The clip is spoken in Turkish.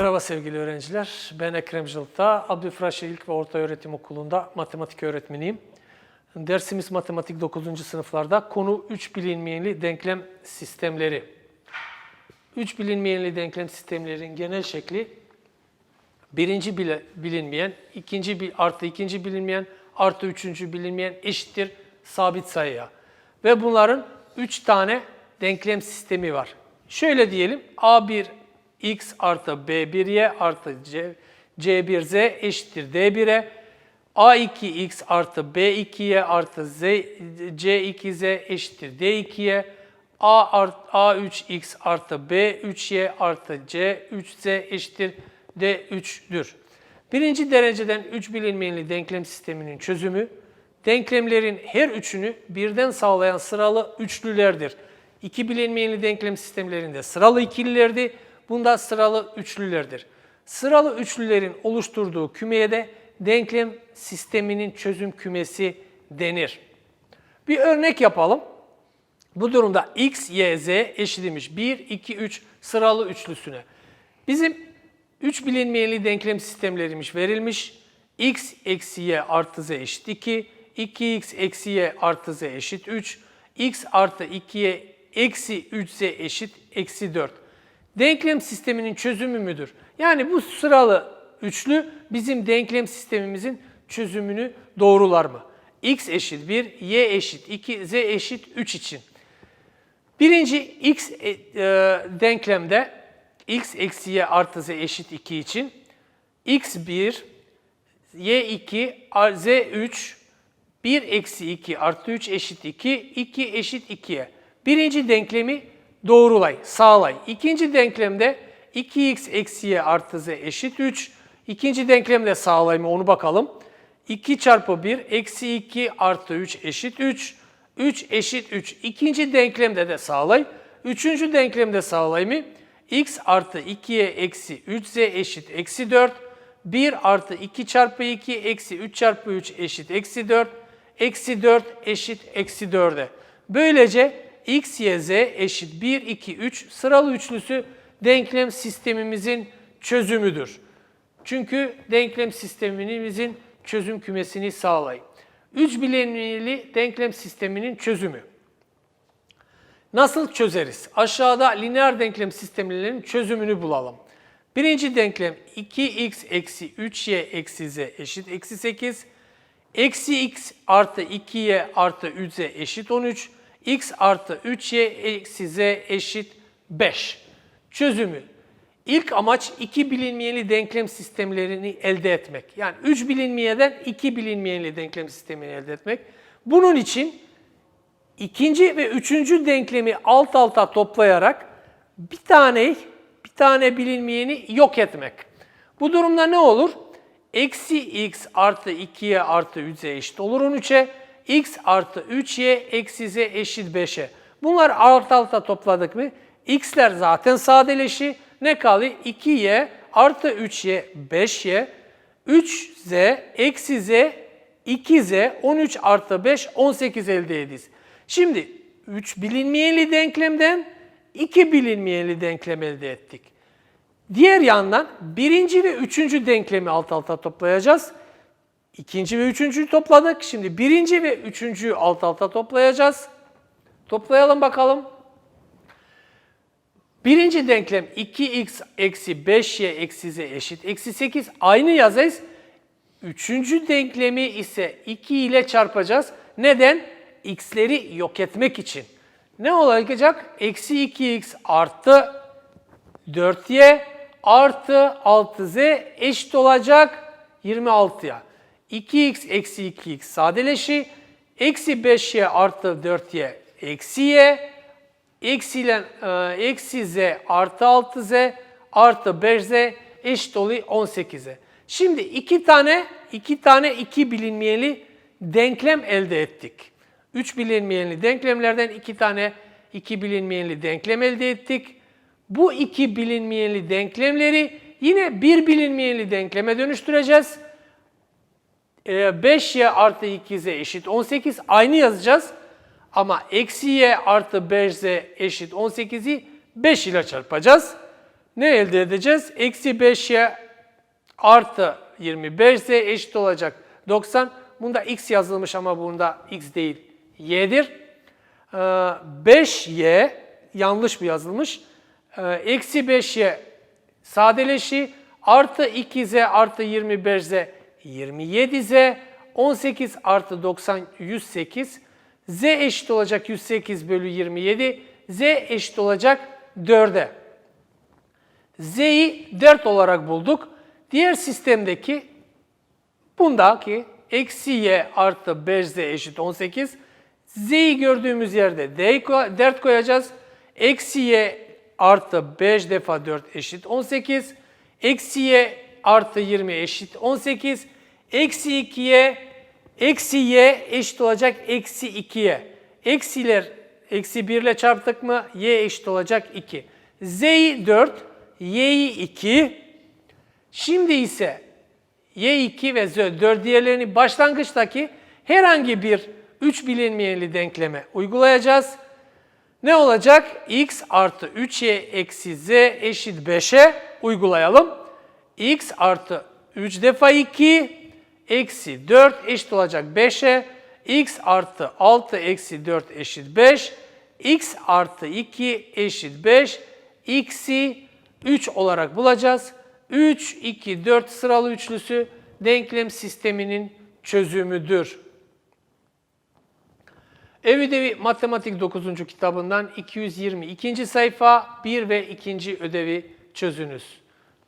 Merhaba sevgili öğrenciler. Ben Ekrem Jılta. Abdülfraşe İlk ve Orta Öğretim Okulu'nda matematik öğretmeniyim. Dersimiz matematik 9. sınıflarda. Konu 3 bilinmeyenli denklem sistemleri. 3 bilinmeyenli denklem sistemlerin genel şekli birinci bile- bilinmeyen, ikinci artı ikinci bilinmeyen, artı üçüncü bilinmeyen eşittir sabit sayıya. Ve bunların üç tane denklem sistemi var. Şöyle diyelim, A1 x artı B1y artı C, C1z eşittir D1'e, A2x artı B2y artı Z, C2z eşittir D2'ye, A art, A3x artı B3y artı C3z eşittir D3'dür. Birinci dereceden üç bilinmeyenli denklem sisteminin çözümü, denklemlerin her üçünü birden sağlayan sıralı üçlülerdir. İki bilinmeyenli denklem sistemlerinde sıralı ikililerdi, bunda sıralı üçlülerdir. Sıralı üçlülerin oluşturduğu kümeye de denklem sisteminin çözüm kümesi denir. Bir örnek yapalım. Bu durumda x, y, z eşitmiş 1, 2, 3 sıralı üçlüsüne. Bizim 3 bilinmeyenli denklem sistemlerimiz verilmiş. x eksi y artı z eşit 2, 2x eksi y artı z eşit 3, x artı 2y eksi 3z eşit eksi 4. Denklem sisteminin çözümü müdür? Yani bu sıralı üçlü bizim denklem sistemimizin çözümünü doğrular mı? x eşit 1, y eşit 2, z eşit 3 için. Birinci x e, e, denklemde x eksi y artı z eşit 2 için x1, y2, z3, 1 eksi 2 artı 3 eşit 2, 2 eşit 2'ye. Birinci denklemi doğrulay, sağlay. İkinci denklemde 2x eksi y artı z eşit 3. İkinci denklemde sağlay mı onu bakalım. 2 çarpı 1 eksi 2 artı 3 eşit 3. 3 eşit 3. İkinci denklemde de sağlay. Üçüncü denklemde sağlay mı? x artı 2y eksi 3z eşit eksi 4. 1 artı 2 çarpı 2 eksi 3 çarpı 3 eşit eksi 4. Eksi 4 eşit eksi 4'e. Böylece x, y, z eşit 1, 2, 3 sıralı üçlüsü denklem sistemimizin çözümüdür. Çünkü denklem sistemimizin çözüm kümesini sağlayın. Üç bilinmeli denklem sisteminin çözümü. Nasıl çözeriz? Aşağıda lineer denklem sistemlerinin çözümünü bulalım. Birinci denklem 2x eksi 3y eksi z eşit eksi 8. Eksi x artı 2y artı 3z eşit 13. x artı 3y eksi z eşit 5. Çözümü. İlk amaç iki bilinmeyeni denklem sistemlerini elde etmek. Yani üç bilinmeyenden iki bilinmeyeni denklem sistemini elde etmek. Bunun için ikinci ve üçüncü denklemi alt alta toplayarak bir tane bir tane bilinmeyeni yok etmek. Bu durumda ne olur? Eksi x artı 2y artı 3z eşit olur 13'e. X artı 3y eksi z eşit 5'e. Bunlar alt alta topladık mı? x'ler zaten sadeleşi. Ne kalıyor? 2y artı 3y 5y. 3z eksi z 2z 13 artı 5 18 elde ediyoruz. Şimdi 3 bilinmeyeni denklemden 2 bilinmeyeni denklem elde ettik. Diğer yandan birinci ve üçüncü denklemi alt alta toplayacağız. İkinci ve üçüncüyü topladık. Şimdi birinci ve üçüncüyü alt alta toplayacağız. Toplayalım bakalım. Birinci denklem 2x eksi 5y eksi z eşit eksi 8 aynı yazayız. Üçüncü denklemi ise 2 ile çarpacağız. Neden? x'leri yok etmek için. Ne olacak? Eksi 2x artı 4y artı 6z eşit olacak 26'ya. 2x eksi 2x sadeleşi. Eksi 5y artı 4y eksi y. Eksilen, e, eksi z artı 6z artı 5z eşit oluyor 18'e. Şimdi iki tane iki tane iki bilinmeyeni denklem elde ettik. Üç bilinmeyenli denklemlerden iki tane iki bilinmeyenli denklem elde ettik. Bu iki bilinmeyenli denklemleri yine bir bilinmeyenli denkleme dönüştüreceğiz. Ee, 5y artı 2z eşit 18 aynı yazacağız. Ama eksi y artı 5z eşit 18'i 5 ile çarpacağız. Ne elde edeceğiz? Eksi 5y artı 25z eşit olacak 90. Bunda x yazılmış ama bunda x değil y'dir. Ee, 5y yanlış mı yazılmış? Eksi 5y sadeleşi artı 2z artı 25z 27z 18 artı 90 108 z eşit olacak 108 bölü 27 z eşit olacak 4'e. Z'yi 4 olarak bulduk. Diğer sistemdeki bundaki eksi y artı 5z eşit 18. Z'yi gördüğümüz yerde d ko- 4 koyacağız. Eksi y artı 5 defa 4 eşit 18. Eksi y artı 20 eşit 18. Eksi 2y eksi y eşit olacak eksi 2y. Eksiler eksi 1 ile çarptık mı y eşit olacak 2. Z'yi 4, y'yi 2. Şimdi ise y2 ve z4 diğerlerini başlangıçtaki herhangi bir 3 bilinmeyenli denkleme uygulayacağız. Ne olacak? x artı 3y eksi z eşit 5'e uygulayalım. X artı 3 defa 2 eksi 4 eşit olacak 5'e. x artı 6 eksi 4 eşit 5. x artı 2 eşit 5. x'i 3 olarak bulacağız. 3, 2, 4 sıralı üçlüsü denklem sisteminin çözümüdür. Ev ödevi Matematik 9. kitabından 222. sayfa 1 ve 2. ödevi çözünüz.